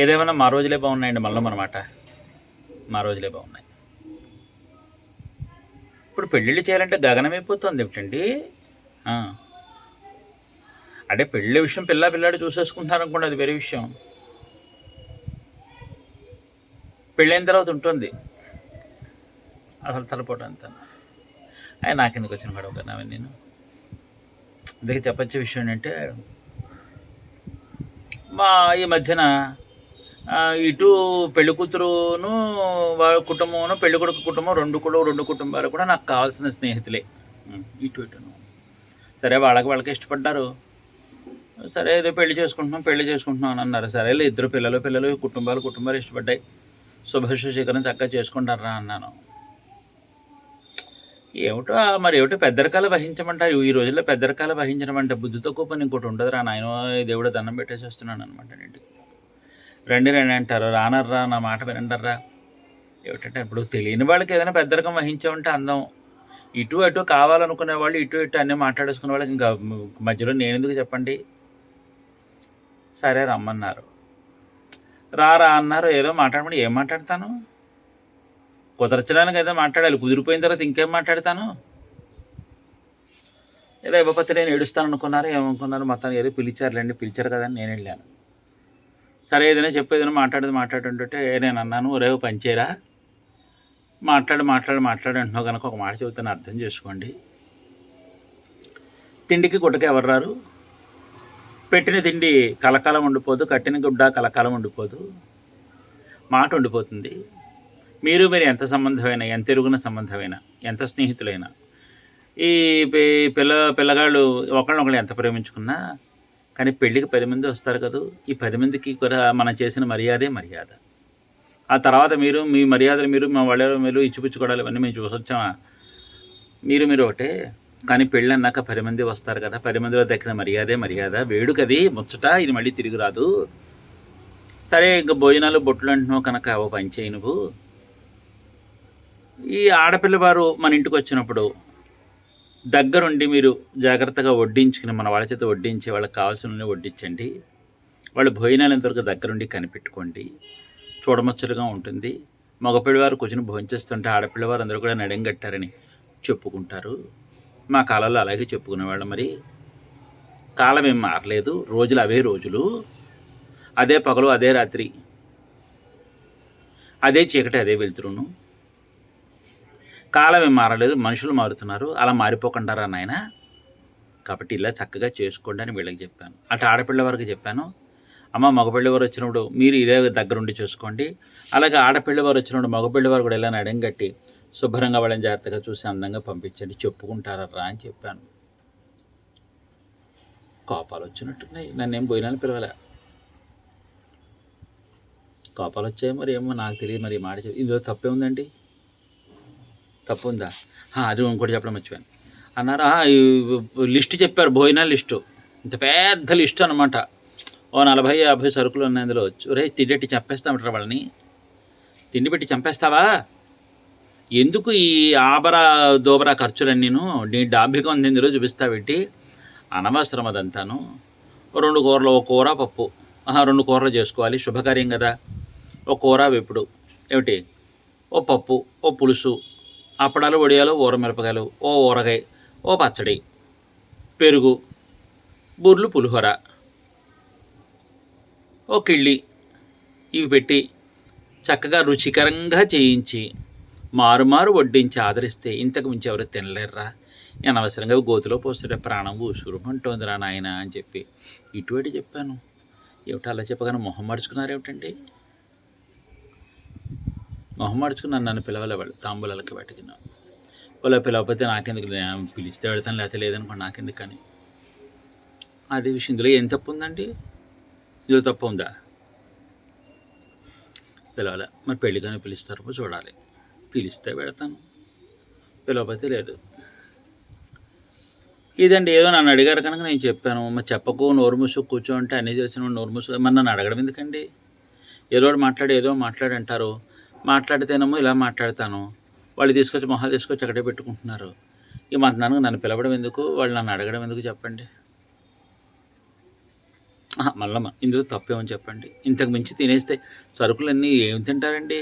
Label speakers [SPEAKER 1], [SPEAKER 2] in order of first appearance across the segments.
[SPEAKER 1] ఏదేమన్నా మా రోజులే బాగున్నాయండి మళ్ళీ అనమాట మా రోజులే బాగున్నాయి. ఇప్పుడు పెళ్ళిళ్ళు చేయాలంటే గగనమైపోతుంది ఏమిటండి? అంటే పెళ్ళి విషయం పిల్ల పిల్లాడు చూసేసుకుంటున్నారు అనుకోండి అది వేరే విషయం. పెళ్ళైన తర్వాత ఉంటుంది. అసలు తలపోటు అంతా. ఆయన నాకెందుకు వచ్చిన గొడవ కదా అవన్నీ నేను? అందుకే చెప్పచ్చే విషయం ఏంటంటే మా ఈ మధ్యన ఇటు పెళ్ళి కూతురును వాళ్ళ కుటుంబమును పెళ్ళి కొడుకు కుటుంబం రెండు కూడా రెండు కుటుంబాలు కూడా నాకు కావాల్సిన స్నేహితులే. ఇటు ఇటును. సరే వాళ్ళకి వాళ్ళకి ఇష్టపడ్డారు. సరే ఏదో పెళ్ళి చేసుకుంటున్నాం పెళ్ళి చేసుకుంటున్నాం అని అన్నారు. సరే ఇద్దరు పిల్లలు పిల్లలు కుటుంబాలు కుటుంబాలు ఇష్టపడ్డాయి. శుభశుశీకరణ చక్కగా చేసుకుంటారా అన్నాను. ఏమిటో మరి ఏమిటో పెద్దరకాలు వహించమంటారు. ఈ రోజుల్లో పెద్దరకాలు వహించడం అంటే బుద్ధితో తక్కువ ఇంకోటి ఉండదు రా నాయన దేవుడు దండం పెట్టేసి వస్తున్నాను అనమాట ఇంటికి రండి రండి అంటారు. రానర్రా నా మాట వినండర్రా. ఏమిటంటే ఇప్పుడు తెలియని వాళ్ళకి ఏదైనా పెద్దరకం వహించామంటే అందం. ఇటు అటు కావాలనుకునే వాళ్ళు ఇటు ఇటు అన్నీ మాట్లాడేసుకునే వాళ్ళకి ఇంకా మధ్యలో నేను ఎందుకు చెప్పండి? సరే రమ్మన్నారు. రారా అన్నారు ఏదో మాట్లాడమని ఏం మాట్లాడతాను? కుదరచడానికి అయితే మాట్లాడాలి. కుదిరిపోయిన తర్వాత ఇంకేం మాట్లాడతాను? ఏదో ఇవ్వకపోతే నేను ఏడుస్తాను అనుకున్నారు ఏమనుకున్నారు? మొత్తానికి ఏదో పిలిచారులేండి పిలిచారు కదా అని నేను వెళ్ళాను. సరే ఏదైనా చెప్పేదైనా మాట్లాడేది మాట్లాడుతుంటే నేను అన్నాను రేవు పంచేరా మాట్లాడి మాట్లాడి మాట్లాడి అంటున్నావు కనుక ఒక మాట చెబుతాను అర్థం చేసుకోండి. తిండికి గుడ్డకి ఎవరు రారు? పెట్టిన తిండి కలకాలం ఉండిపోదు కట్టిన గుడ్డ కలకాలం ఉండిపోదు. మాట ఉండిపోతుంది. మీరు మీరు ఎంత సంబంధమైనా ఎంత ఎరుగున సంబంధమైనా ఎంత స్నేహితులైనా ఈ పిల్ల పిల్లగాళ్ళు ఒకళ్ళనొకళ్ళు ఎంత ప్రేమించుకున్నా కానీ పెళ్ళికి పది మంది వస్తారు కదా? ఈ పది మందికి కూడా మనం చేసిన మర్యాదే మర్యాద. ఆ తర్వాత మీరు మీ మర్యాదలు మీరు మా వాళ్ళ మీరు ఇచ్చిపుచ్చుకోవడాలు ఇవన్నీ మేము చూసొచ్చామా? మీరు మీరు ఒకటే. కానీ పెళ్ళి అన్నాక పది మంది వస్తారు కదా పది మందిలో దక్కిన మర్యాదే మర్యాద. వేడుకది ముచ్చట ఇది మళ్ళీ తిరిగి రాదు. సరే ఇంకా భోజనాలు బొట్లు అంటున్నావు కనుక ఓ పని చేయి నువ్వు. ఈ ఆడపిల్ల వారు మన ఇంటికి వచ్చినప్పుడు దగ్గరుండి మీరు జాగ్రత్తగా వడ్డించుకుని మన వాళ్ళ చేత వడ్డించి వాళ్ళకి కావాల్సిన వడ్డించండి. వాళ్ళు భోజనాలు ఎంతవరకు దగ్గరుండి కనిపెట్టుకోండి. చూడముచ్చటగా ఉంటుంది. మగపిల్లవారు కూర్చొని భోంచేస్తుంటే ఆడపిల్లవారు అందరూ కూడా నడెంగట్టారని చెప్పుకుంటారు. మా కాలంలో అలాగే చెప్పుకునేవాళ్ళం మరి. కాలం ఏం మారలేదు. రోజులు అవే రోజులు. అదే పగలు అదే రాత్రి. అదే చీకటి అదే వెళ్తురును కాలం ఏం మారలేదు మనుషులు మారుతున్నారు అలా మారిపోకుండారా నాయన? కాబట్టి ఇలా చక్కగా చేసుకోండి అని వీళ్ళకి చెప్పాను. అటు ఆడపిల్ల వరకు చెప్పాను అమ్మ మగపిల్ల వారు వచ్చినప్పుడు మీరు ఇదే దగ్గరుండి చూసుకోండి. అలాగే ఆడపిల్ల వారు వచ్చినప్పుడు మగపిల్ల వారు కూడా ఇలా నడం కట్టి శుభ్రంగా వాళ్ళని జాగ్రత్తగా చూసి అందంగా పంపించండి చెప్పుకుంటారా అని చెప్పాను. కోపాలు వచ్చినట్టున్నాయి నన్నేం పోయినాను పిలవలే. కోపాలు వచ్చాయి మరి ఏమో నాకు తెలియదు మరి మాట చెప్పి. ఇందులో తప్పే ఉందండి? తప్పు ఉందా అది ఇంకోటి చెప్పడం మర్చిపోయాను. అన్నారు లిస్ట్ లిస్టు చెప్పారు భోజన లిస్టు. ఇంత పెద్ద లిస్ట్ అనమాట ఓ నలభై యాభై సరుకులు ఉన్నాయి అందులో. రే తిండి చంపేస్తామంటారు వాళ్ళని? తిండి పెట్టి చంపేస్తావా? ఎందుకు ఈ ఆబరా దోబరా ఖర్చులన్నీను నీ డాబిక ఉంది ఇందులో పెట్టి అనవసరం అదంతాను. రెండు కూరలు ఓ కూర పప్పు. ఆహా, రెండు కూరలు చేసుకోవాలి శుభకార్యం కదా. ఓ కూర వెప్పుడు ఏమిటి? ఓ పప్పు ఓ పులుసు అప్పడాలు వడియాలు ఊరమిరపకాయలు ఓ ఊరగాయ ఓ పచ్చడి పెరుగు బూర్లు పులిహోర ఓ కిళ్ళి ఇవి పెట్టి చక్కగా రుచికరంగా చేయించి మారుమారు వడ్డించి ఆదరిస్తే ఇంతకు మించి ఎవరు తినలేరురా. అనవసరంగా గోతులో పోస్తుంటే ప్రాణం ఊసురు అంటోందిరా నాయన అని చెప్పి ఇటువంటి చెప్పాను. ఏమిటో అలా చెప్పగానే మొహం మడుచుకున్నారు మొహమాడుచుకుని మొహం నన్ను పిలవలే వాళ్ళు తాంబూలాలకి పెట్టుకున్నాను వాళ్ళ. పిలవకపోతే నాకెందుకు పిలిస్తే పెడతాను లేకపోతే లేదనుకోండి నాకెందుకు కానీ అదే విషయం. ఇందులో ఏం తప్పు ఉందండి ఇందులో తప్పు ఉందా? పిలవాలి. మరి పెళ్ళిగానే పిలుస్తారో చూడాలి. పిలిస్తే పెడతాను పిలవకపోతే లేదు. ఇదండి ఏదో నన్ను అడిగారు కనుక నేను చెప్పాను. మరి చెప్పకు నోరు మూసు కూర్చో అంటే అన్నీ తెలిసిన నోరు మూసు. మరి నన్ను అడగడం ఎందుకండి? ఏదో మాట్లాడి ఏదో మాట్లాడి అంటారు. మాట్లాడితేనేమో ఇలా మాట్లాడతాను. వాళ్ళు తీసుకొచ్చి మొహాలు తీసుకొచ్చి అక్కడే పెట్టుకుంటున్నారు. ఇక మంతనానికి నన్ను పిలవడం ఎందుకు? వాళ్ళు నన్ను అడగడం ఎందుకు చెప్పండి? మల్లమ్మ ఇందులో తప్పేమని చెప్పండి. ఇంతకు మించి తినేస్తే సరుకులన్నీ ఏం తింటారండి?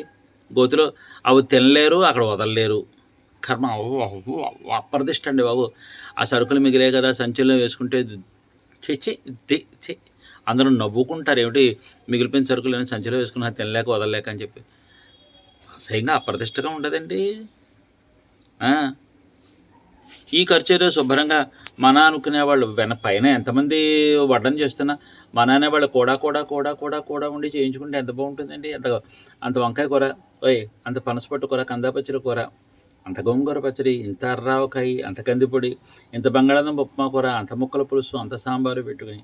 [SPEAKER 1] గోతిలో అవి తినలేరు అక్కడ వదలలేరు. కర్మ అవ్వు, అప్రదిష్ట అండి బాబు. ఆ సరుకులు మిగిలే కదా సంచుల్లో వేసుకుంటే చెచ్చి అందరూ నవ్వుకుంటారు. ఏమిటి? మిగిలిపోయిన సరుకులు సంచిలో వేసుకున్నా తినలేక వదలలేక అని చెప్పి. అసహ్యంగా అప్రతిష్టగా ఉండదండి. ఈ ఖర్చు ఏదో శుభ్రంగా మన అనుకునే వాళ్ళు వెన పైన ఎంతమంది వడ్డం చేస్తున్నా మన అనేవాళ్ళు కూడా కూడా కూడా కూడా కూడా ఉండి చేయించుకుంటే ఎంత బాగుంటుందండి? అంత అంత వంకాయ కూర ఓయ్ అంత పనసపట్టు కూర కందాపచ్చడి కూర అంత గోంగూర పచ్చడి ఇంత అర్రావకాయ అంత కందిపొడి ఇంత బంగాళాదుంప ఉప్మా కూర అంత ముక్కల పులుసు అంత సాంబారు పెట్టుకుని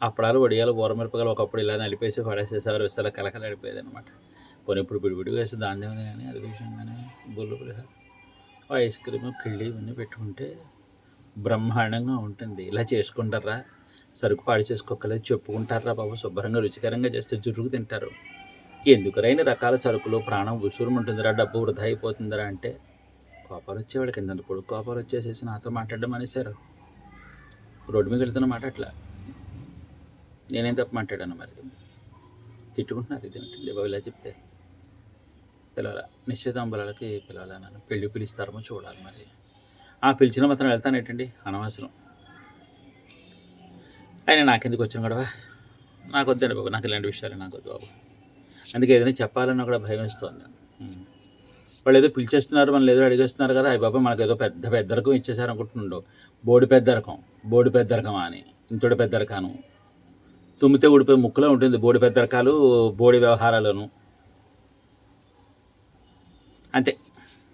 [SPEAKER 1] అప్పడాలు వడియాలు ఊరమిరపకాయలు ఒకప్పుడు ఇలా నలిపేసి పడేసేసారు విస్తల కలకలు నడిపేది అనమాట పోనీ ఇప్పుడు విడివిడిగా వేసి దాని ఉంది కానీ అది విషయం కానీ బుల్లు పులిహోర ఐస్ క్రీమ్ కిళ్ళి ఇవన్నీ పెట్టుకుంటే బ్రహ్మాండంగా ఉంటుంది. ఇలా చేసుకుంటారా? సరుకు పాడు చేసుకోకలేదు చెప్పుకుంటారా బాబు శుభ్రంగా రుచికరంగా చేస్తే జురుగు తింటారు. ఎందుకురైన రకాల సరుకులు? ప్రాణం ఉసురుముంటుందిరా డబ్బు వృధా అయిపోతుందిరా అంటే. కోపాలు వచ్చేవాడు కింద పొడుగు కోపాలు వచ్చేసేసి నాతో మాట్లాడడం అనేసారు రోడ్డు మీద వెళ్తున్న మాట అట్లా. నేనేం తప్ప మాట్లాడాను మరి? తిట్టుకుంటున్నారు ఇదేంటండి బాబు ఇలా చెప్తే? పిలవాల. నిశ్చితాంబరాలకి పిలవాలన్నాను పెళ్ళి పిలుస్తారమో చూడాలి మరి. ఆ పిలిచిన మాత్రం వెళ్తానేటండి అనవసరం. ఆయన నాకెందుకు వచ్చిన గొడవ? నాకు వద్దండి బాబు. నాకు ఇలాంటి విషయాలు నాకు వద్దు బాబు. అందుకే ఏదైనా చెప్పాలన్నా కూడా భయం ఇస్తుంది వాళ్ళు ఏదో పిలిచేస్తున్నారు మనల్ని ఏదో అడిగేస్తున్నారు కదా. అయ్యి బాబా మనకు ఏదో పెద్ద పెద్దరకం ఇచ్చేసారు అనుకుంటుండో బోడి పెద్ద రకం బోడి పెద్దరకమా అని. ఇంతటి పెద్దరకాను. తుమ్మితే ఊడిపోయి ముక్కులో ఉంటుంది బోడి పెద్దరకాలు బోడి వ్యవహారాలను అంతే